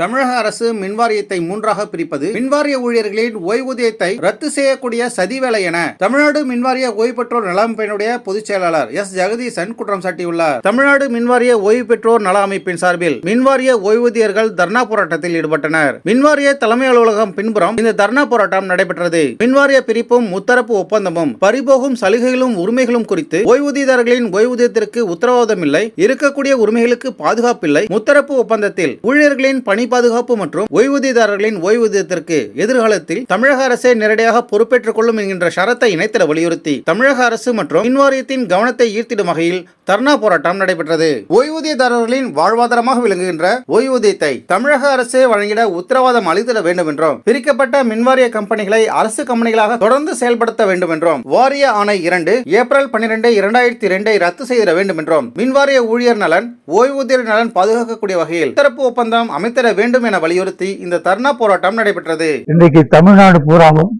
தமிழக அரசு மின்வாரியத்தை மூன்றாக பிரிப்பது மின்வாரிய ஊழியர்களின் ஓய்வூதியத்தை ரத்து செய்யக்கூடிய சதிவேலை என தமிழ்நாடு மின்வாரிய ஓய்வு பெற்றோர் நல அமைப்பினுடைய பொதுச் செயலாளர் எஸ். ஜெகதீசன் குற்றம் சாட்டியுள்ளார். தமிழ்நாடு மின்வாரிய ஓய்வு பெற்றோர் நல அமைப்பின் சார்பில் மின்வாரிய ஓய்வூதியர்கள் தர்ணா போராட்டத்தில் ஈடுபட்டனர். மின்வாரிய தலைமை அலுவலகம் பின்புறம் இந்த தர்ணா போராட்டம் நடைபெற்றது. மின்வாரிய பிரிப்பும் முத்தரப்பு ஒப்பந்தமும் பறிபோகும் சலுகைகளும் உரிமைகளும் குறித்து ஓய்வூதியதாரர்களின் ஓய்வூதியத்திற்கு உத்தரவாதம் இல்லை இருக்கக்கூடிய உரிமைகளுக்கு பாதுகாப்பில்லை. முத்தரப்பு ஒப்பந்தத்தில் ஊழியர்களின் பணி பாதுகாப்பு மற்றும் ஓய்வூதியதாரர்களின் ஓய்வூதியத்திற்கு எதிர்காலத்தில் தமிழக அரசே நேரடியாக பொறுப்பேற்றுக் கொள்ளும் என்கின்ற ஷரத்தை இணைத்திட வலியுறுத்தி தமிழக அரசு மற்றும் மின்வாரியத்தின் கவனத்தை ஈர்த்திடும் வகையில் தர்ணா போராட்டம் நடைபெற்றது. ஓய்வூதியதாரர்களின் வாழ்வாதாரமாக விளங்குகின்ற ஓய்வூதியத்தை தமிழக அரசே வழங்கிட உத்தரவாதம் அளித்திட வேண்டும் என்றும் பிரிக்கப்பட்ட மின்வாரிய கம்பெனிகளை அரசு கம்பெனிகளாக தொடர்ந்து செயல்படுத்த வேண்டும் என்றும் வாரிய ஆணை இரண்டு ஏப்ரல் பன்னிரண்டு இரண்டாயிரத்தி இரண்டை ரத்து செய்திட வேண்டும் என்றும் மின்வாரிய ஊழியர் நலன் ஓய்வூதியர் நலன் பாதுகாக்கக்கூடிய வகையில் தரப்பு ஒப்பந்தம் அமைத்திட வேண்டும் என வலியுறுத்தி இந்த தர்ணா போராட்டம் நடைபெற்றது. இன்றைக்கு தமிழ்நாடு பூராவும்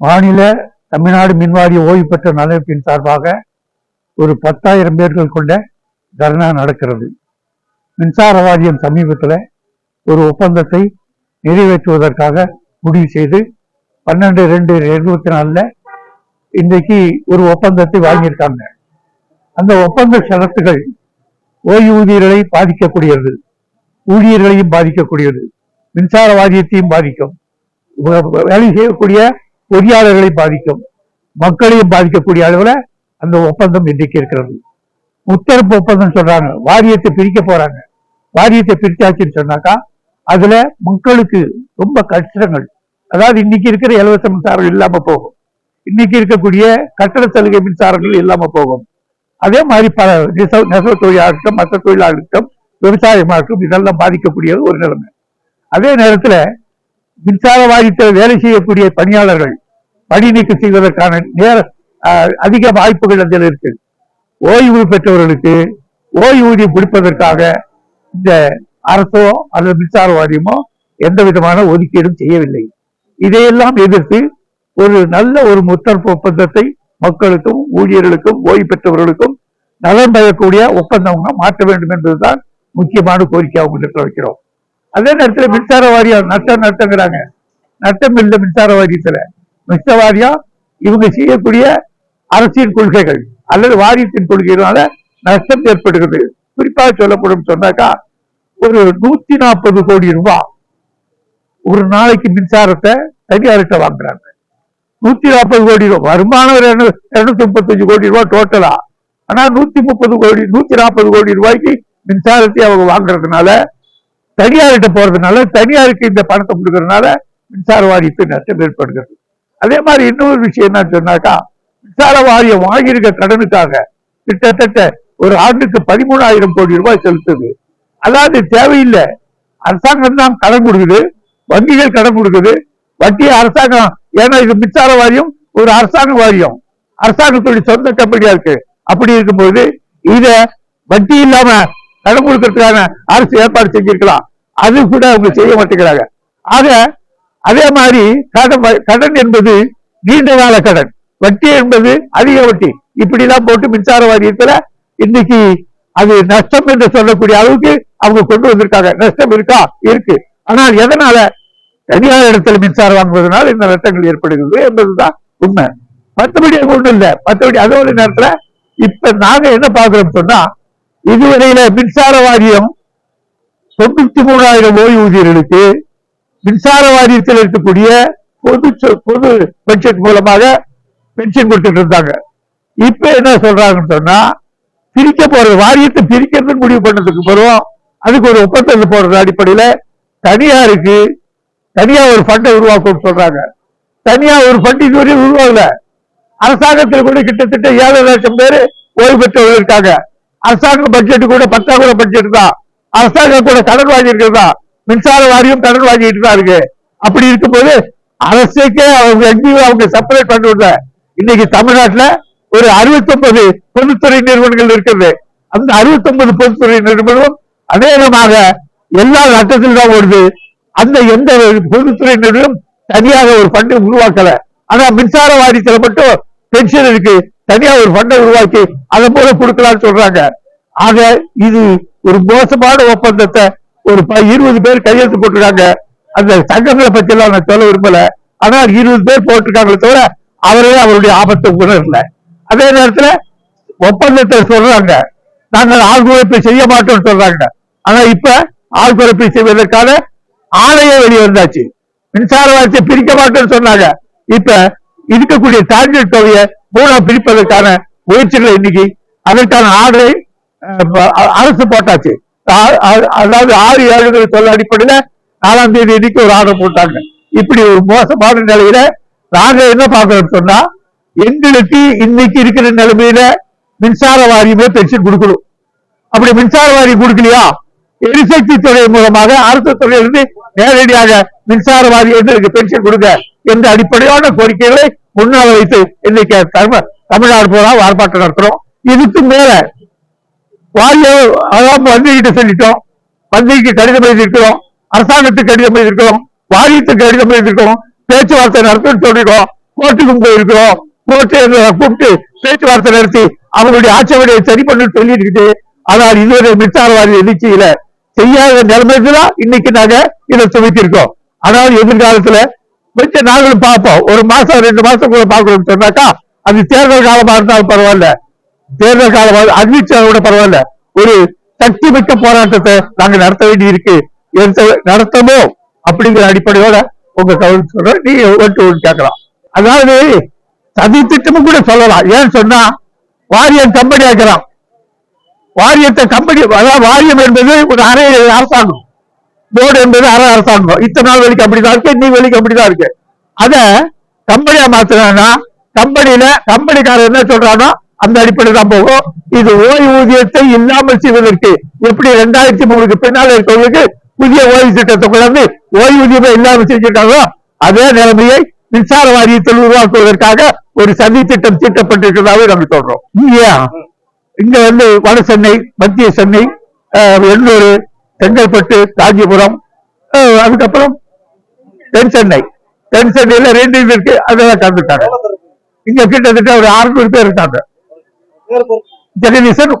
மாநில தமிழ்நாடு மின்வாரிய ஓய்வு பெற்ற நலப்பின் சார்பாக ஒரு பத்தாயிரம் பேர்கள் கொண்ட தர்ணா நடக்கிறது. மின்சார வாரியம் சமீபத்தில் ஒரு ஒப்பந்தத்தை நிறைவேற்றுவதற்காக முடிவு செய்து பன்னெண்டு ரெண்டு இருபத்தி நாலில் இன்றைக்கு ஒரு ஒப்பந்தத்தை வாங்கியிருக்காங்க. அந்த ஒப்பந்த ஷரத்துகள் ஓய்வூதியர்களை பாதிக்கக்கூடியது ஊழியர்களையும் பாதிக்கக்கூடியது மின்சார வாரியத்தையும் பாதிக்கும் வேலை செய்யக்கூடிய பொறியாளர்களை பாதிக்கும் மக்களையும் பாதிக்கக்கூடிய அளவில் அந்த ஒப்பந்தம் இன்றைக்கு இருக்கிறது. முத்தரப்பு ஒப்பந்தம் சொல்றாங்க. வாரியத்தை பிரிக்க போறாங்க. வாரியத்தை பிரித்தாச்சுன்னு சொன்னாக்கா அதுல மக்களுக்கு ரொம்ப கஷ்டங்கள். அதாவது இன்னைக்கு இருக்கிற இலவச மின்சாரம் இல்லாம போகும். இன்னைக்கு இருக்கக்கூடிய கட்டட சலுகை மின்சாரங்கள் இல்லாம போகும். அதே மாதிரி பல நெசவு நெசவு தொழிலாளர்களும் மற்ற தொழிலாளர்களும் விவசாயமாகட்டும் இதெல்லாம் பாதிக்கக்கூடிய ஒரு நிலைமை. அதே நேரத்துல மின்சார வாரியத்தில் வேலை செய்யக்கூடிய பணியாளர்கள் பணி நீக்கம் செய்வதற்கான நேர அதிக வாய்ப்புகள் அதில் இருக்கு. ஓய்வு பெற்றவர்களுக்கு ஓய்வூதியம் கொடுப்பதற்காக இந்த அரசோ அல்லது மின்சார வாரியமோ எந்த விதமான ஒதுக்கீடும் செய்யவில்லை. இதையெல்லாம் எதிர்த்து ஒரு நல்ல ஒரு முத்தரப்பு ஒப்பந்தத்தை மக்களுக்கும் ஊழியர்களுக்கும் ஓய்வு பெற்றவர்களுக்கும் நலன் பயக்கூடிய ஒப்பந்தம் மாற்ற வேண்டும் என்பதுதான் முக்கியமான கோரிக்கை அவங்களுக்கு வைக்கிறோம். அதே நேரத்துல மின்சார வாரியம் நட்டம் நஷ்டங்கிறாங்க நட்டம் இல்லை மின்சார வாரியத்துல. மின்சார வாரியம் இவங்க செய்யக்கூடிய அரசியல் கொள்கைகள் அல்லது வாரியத்தின் கொள்கைகளால நஷ்டம் ஏற்படுகிறது. குறிப்பாக சொல்லப்படும் சொன்னாக்கா ஒரு நூத்தி நாற்பது கோடி ரூபாய் ஒரு நாளைக்கு மின்சாரத்தை தனியார்கிட்ட வாங்குறாங்க. நூத்தி நாற்பது கோடி ரூபாய் வருமானம் இருநூத்தி முப்பத்தஞ்சு கோடி ரூபாய் டோட்டலா ஆனா நூத்தி முப்பது கோடி நூத்தி நாற்பது கோடி ரூபாய்க்கு மின்சாரத்தை அவங்க வாங்குறதுனால தனியார்கிட்ட போறதுனால தனியாருக்கு இந்த பணத்தை கொடுக்கறதுனால மின்சார வாரியத்துக்கு நஷ்டம் ஏற்படுகிறது. அதே மாதிரி இன்னொரு விஷயம் என்னன்னு சொன்னாக்கா மின்சார வாரியம் வாங்கியிருக்க கடனுக்காக கிட்டத்தட்ட ஒரு ஆண்டுக்கு பதிமூணாயிரம் கோடி ரூபாய் செலுத்துது. அதாவது தேவையில்லை. அரசாங்கம் தான் கடன் கொடுக்குது. வங்கிகள் கடன் கொடுக்குது. வட்டி அரசாங்கம் ஏன்னா இது மின்சார வாரியம் ஒரு அரசாங்க வாரியம். அரசாங்கத்துடைய சொந்த கம்பெனியா இருக்கு. அப்படி இருக்கும்போது இத வட்டி இல்லாம கடன் கொடுக்கறதுக்கான அரசு ஏற்பாடு செஞ்சிருக்கலாம். அது கூட அவங்க செய்ய மாட்டேங்கிறாங்க. ஆக அதே மாதிரி கடன் கடன் என்பது நீண்ட கால கடன். வட்டி என்பது அதிக வட்டி. இப்படிலாம் போட்டு மின்சார வாரியத்துல இன்னைக்கு அது நஷ்டம் என்று சொல்லக்கூடிய அளவுக்கு அவங்க கொண்டு வந்திருக்காங்க. நஷ்டம் இருக்கா? இருக்கு. ஆனால் எதனால தனியார் இடத்துல மின்சாரம் வாங்குவதனால இந்த நஷ்டங்கள் ஏற்படுகிறது என்பதுதான் உண்மை. மற்றபடி அங்க ஒண்ணும் மற்றபடி அதோட நேரத்துல இப்ப நாங்க என்ன பாக்குறோம் சொன்னா இதுவரையில மின்சார வாரியம் தொண்ணூத்தி மூணாயிரம் ஓய்வூதியர்களுக்கு மின்சார வாரியத்தில் இருக்கக்கூடிய பொது சொ- பொது பட்ஜெட் மூலமாக பென்ஷன் கொடுத்துட்டு இருந்தாங்க. இப்ப என்ன சொல்றாங்கன்னு சொன்னா பிரிக்க போறது வாரியத்தை பிரிக்கிறதுன்னு முடிவு பண்ணதுக்கு பிறகு அதுக்கு ஒரு ஒப்பந்தத்தில் போடுற அடிப்படையில தனியாருக்கு தனியா ஒரு ஃபண்டை உருவாக்கும் சொல்றாங்க. தனியா ஒரு ஃபண்ட் இதுவரை உருவாகல. அரசாங்கத்தில் கூட கிட்டத்தட்ட ஏழு லட்சம் பேர் ஓய்வு பெற்றவர்கள் இருக்காங்க. அரசாங்க பட்ஜெட் கூட பத்தாக்குற பட்ஜெட் தான். அரசாங்கம் கூட கடன் வாங்கியிருக்கிறதா மின்சார வாரியம் கடன் வாங்கிட்டு தான் இருக்கு. அப்படி இருக்கும்போது அரசுக்கே அவங்க எங்கேயும் அவங்க செப்பரேட் பண்ணுவாங்க இன்னைக்கு தமிழ்நாட்டில் ஒரு 69 பொதுத்துறை நிறுவனங்கள் இருக்கிறது. அந்த 69 பொதுத்துறை நிறுவனம் அநேகமாக எல்லா நட்டத்தில் தான் ஓடுது. அந்த எந்த ஒரு பொதுத்துறை நிறுவனம் தனியாக ஒரு ஃபண்டை உருவாக்கல. ஆனா மின்சார வாரியத்துல மட்டும் பென்ஷன் இருக்கு. தனியா ஒரு ஃபண்டை உருவாக்கி அதை போல கொடுக்கலாம்னு சொல்றாங்க. ஆக இது ஒரு மோசமான ஒப்பந்தத்தை ஒரு ப- இருபது பேர் கையெழுத்து போட்டிருக்காங்க. அந்த சங்கங்களை பத்தி எல்லாம் நான் சொல்ல விரும்பல. ஆனால் இருபது பேர் போட்டிருக்காங்களே தவிர அவரே அவருடைய ஆபத்தை உணரல அதே நேரத்துல ஒப்பந்தத்தை சொல்றாங்க. நாங்கள் ஆள் குறைப்பை செய்ய மாட்டோம்னு சொல்றாங்க. ஆனா இப்ப ஆள் குறைப்பை செய்வதற்கான ஆணையே வெளியே வந்தாச்சு. மின்சார வாரியத்தை பிரிக்க மாட்டோம்னு சொன்னாங்க. இப்ப இருக்கக்கூடிய டார்கெட் தொகையை மூணா பிரிப்பதற்கான முயற்சிகளை இன்னைக்கு அதற்கான ஆர்டரை அரசு போட்டாச்சு. அதாவது ஆறு ஏழுங்கிற சொல்ல அடிப்படையில நாலாம் தேதி இன்னைக்கு ஒரு ஆர்டர் போட்டாங்க. இப்படி ஒரு மோசமான நிலையில நாங்க என்ன பார்க்கறோம் சொன்னா எங்களுக்கு இன்னைக்கு இருக்கிற நிலைமையில மின்சார வாரியமே பென்ஷன் கொடுக்கணும். அப்படி மின்சார வாரியம் கொடுக்கலையா? எரிசக்தி துறை மூலமாக அரசு துறையிலிருந்து நேரடியாக மின்சார வாரியம் பென்ஷன் கொடுங்க என்ற அடிப்படையான கோரிக்கைகளை முன்னால் வைத்து இன்னைக்கு தமிழ் தமிழ்நாடு பூரா ஆர்ப்பாட்டம் நடத்துறோம். இதுக்கு மேல வாரியம் அதான் வந்திகிட்ட சொல்லிட்டோம். வந்திக்கு கடிதம் எழுதியிருக்கிறோம். அரசாங்கத்துக்கு கடிதம் எழுதியிருக்கிறோம். வாரியத்துக்கு கடிதம் எழுதியிருக்கிறோம். பேச்சுவார்த்தை நடத்துன்னு சொல்லிடுவோம் கோர்ட்டுக்கும் போயிருக்கிறோம். கோர்ட்டு கூப்பிட்டு பேச்சுவார்த்தை நடத்தி அவங்களுடைய ஆட்சேபனையை சரி பண்ணு சொல்லிட்டு இருக்குது ஆனால் இதுவரை மின்சாரவாதி எண்ணிக்கையில செய்யாத நிலைமைக்குதான் இன்னைக்கு நாங்க இதை சுமைத்திருக்கோம். ஆனால் எதிர்காலத்துல கொஞ்சம் நாங்களும் பார்ப்போம். ஒரு மாசம் ரெண்டு மாசம் கூட பார்க்கணும்னு சொன்னாக்கா அது தேர்தல் காலமா இருந்தாலும் பரவாயில்ல. தேர்தல் காலமாக அறிவிச்சா கூட பரவாயில்ல. ஒரு சக்தி மிக்க போராட்டத்தை நாங்க நடத்த வேண்டி இருக்கு எடுத்த- நடத்தமோ அப்படிங்கிற அடிப்படையோட உங்க கவனம் சொல்ற நீ ஒட்டு ஒன்று கேட்கலாம். அதாவது சதி திட்டமும் கூட சொல்லலாம். ஏன்னு சொன்னா வாரியம் கம்பெனி ஆக்கலாம் வாரியத்தை கம்பெனி அதாவது வாரியம் என்பது ஒரு அரை அரசாங்கம். போர்டு என்பது அரை அரசாங்கம். இத்தனை நாள் வரைக்கும் அப்படிதான் இருக்கு நீ வரைக்கும் அப்படிதான் இருக்கு. அத கம்பெனியா மாத்தினா கம்பெனியில கம்பெனிக்காரர் என்ன சொல்றானோ அந்த அடிப்படையில் தான் போகும். இது ஓய்வூதியத்தை இல்லாமல் செய்வதற்கு எப்படி ரெண்டாயிரத்தி மூணுக்கு பின்னால் இருக்கவங்களுக்கு புதிய ஓய்வு திட்டத்தை கொண்டாந்து ஓய்வூதியமே இல்லாமல் செஞ்சிருக்காங்களோ அதே நிலைமையை மின்சார வாரியத்தில் உருவாக்குவதற்காக ஒரு சதி திட்டம் தீட்டப்பட்டிருக்கிறதாவே நம்ம சொல்றோம். இல்லையா இங்க வந்து வட சென்னை மத்திய சென்னை எண்ணூர் செங்கல்பட்டு காஞ்சிபுரம் அதுக்கப்புறம் தென் சென்னை. தென் சென்னையில ரெண்டு இது இருக்கு அதெல்லாம் கலந்துட்டாங்க. இங்க கிட்டத்தட்ட ஒரு அறுநூறு பேர் இருக்காங்க. ஜெகதீசன்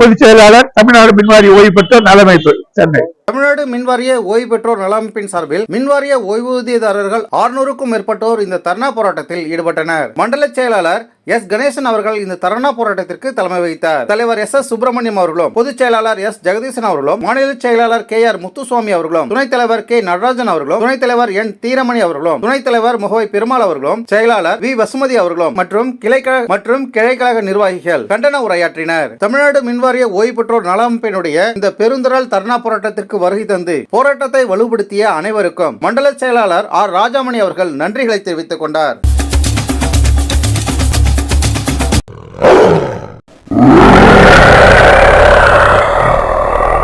பொதுச் செயலாளர் தமிழ்நாடு மின்வாரி ஓய்வு பெற்ற நலமைப்பு. சென்னை தமிழ்நாடு மின்வாரிய ஓய்வு பெற்றோர் நலமைப்பின் சார்பில் மின்வாரிய ஓய்வூதியதாரர்கள் ஆறுநூறுக்கும் மேற்பட்டோர் இந்த தர்ணா போராட்டத்தில் ஈடுபட்டனர். மண்டல செயலாளர் எஸ். கணேசன் அவர்கள் இந்த தர்ணா போராட்டத்திற்கு தலைமை வைத்தார் தலைவர் எஸ். எஸ். சுப்பிரமணியம் அவர்களும் பொதுச் செயலாளர் எஸ். ஜெகதீசன் அவர்களும் மாநில செயலாளர் கே. ஆர். முத்துசுவாமி அவர்களும் துணைத் தலைவர் கே. நடராஜன் அவர்களும் துணைத் தலைவர் என். தீரமணி அவர்களும் துணைத் தலைவர் முகவை பெருமாள் அவர்களும் செயலாளர் வி. வசுமதி அவர்களும் மற்றும் கிளைக்கழக மற்றும் கிளைக்கழக நிர்வாகிகள் கண்டன உரையாற்றினர். தமிழ்நாடு மின்வாரிய ஓய்வு பெற்றோர் நலமைப்பினுடைய இந்த பெருந்திரல் தர்ணா போராட்டத்திற்கு வருகை தந்து போராட்டத்தை வலுப்படுத்திய அனைவருக்கும் மண்டல செயலாளர் ஆர் ராஜாமணி அவர்கள் நன்றிகளை தெரிவித்துக் கொண்டார்.